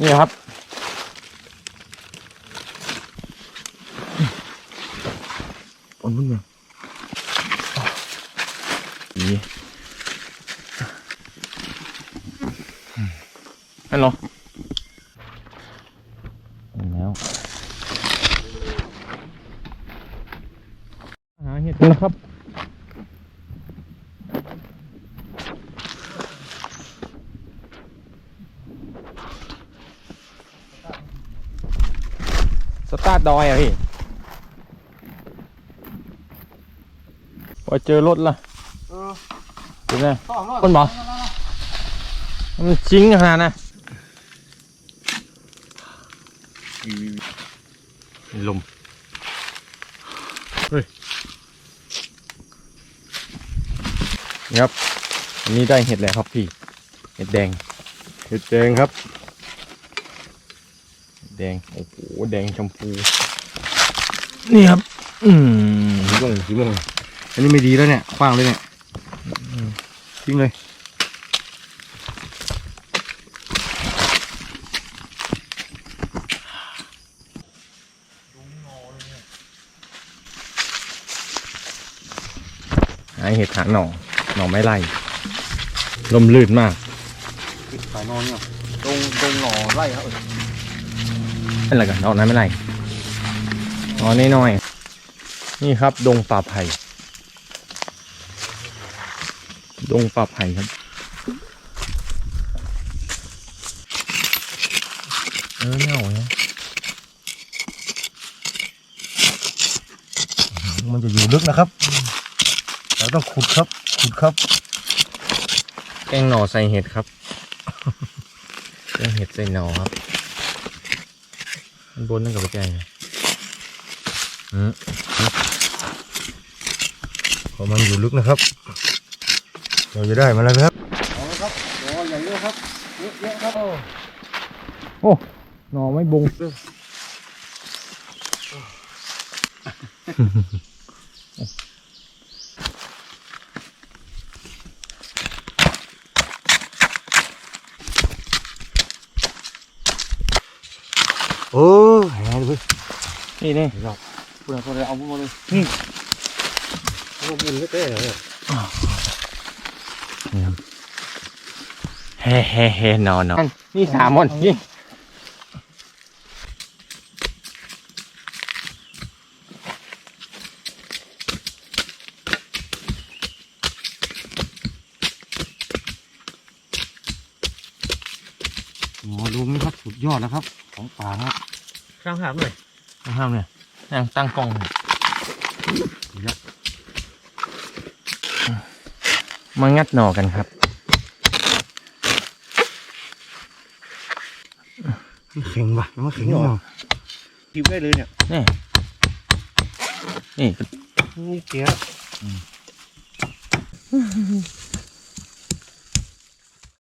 นี่ครับอ่อนมึงเนี่ยนี่ฮัลโหลแล้วหาเห็ดกันนะครับ สตาร์ทดอยอะพี่พอเจอรถละเออเป็นไงต้องรอดคนบอกมันจริงขนาดนะลมเฮ้ยนี่ครับอันนี้ได้เห็ดแล้วครับพี่ เห็ดแดง เห็ดแดงครับเห็ด แดง โอ้โห แดงชมพู นี่ครับ อืมสีม่วงสีม่วงอันนี้ไม่ดีแล้วเนี่ย คว้างเลยเนี่ยทิ้งเลยหาเห็ดหาหน่อ หน่อไม้ไล่ลมลื่นมาก สายนอนเนี่ยตรงตรงหน่อไร่ครับ นั่นแหละกันดอกนั้นไม่ไรอ๋อน้อยๆนี่ครับ ดงป่าไผ่ดงป่าไผ่ครับเออเน่าเนี่ยมันจะอยู่ลึกนะครับเราต้องขุดครับ ขุดครับ แกงหน่อใส่เห็ดครับ แกงเห็ดใส่หน่อครับ อันบนนั่นกับแกงอืมเพราะมันอยู่ลึกนะครับ เราจะได้มาแล้วครับเอาละครับโอ้ใหญ่เยอะครับเยอะเยอะครับโอ้หน่อไม่บง โอ้แหงเลยนี่นี่พูดอะไรพูดอะไรเอาพูดมาเลยนี่เอาบุญไม่เต้เลยเฮ้เฮ้เฮ้นอนอนนี่สามคนนี่โอ้ดูนี่ครับ สุดยอดนะครับ ของป่าครับข้างหามหน่อยข้างหามเนี่ยนั่งตั้งกล้องหน่อยมางัดหน่อกันครับมันแข็งว่ะมันแข็งว่ะกินได้เลยเนี่ยนี่นี่นี่เกีย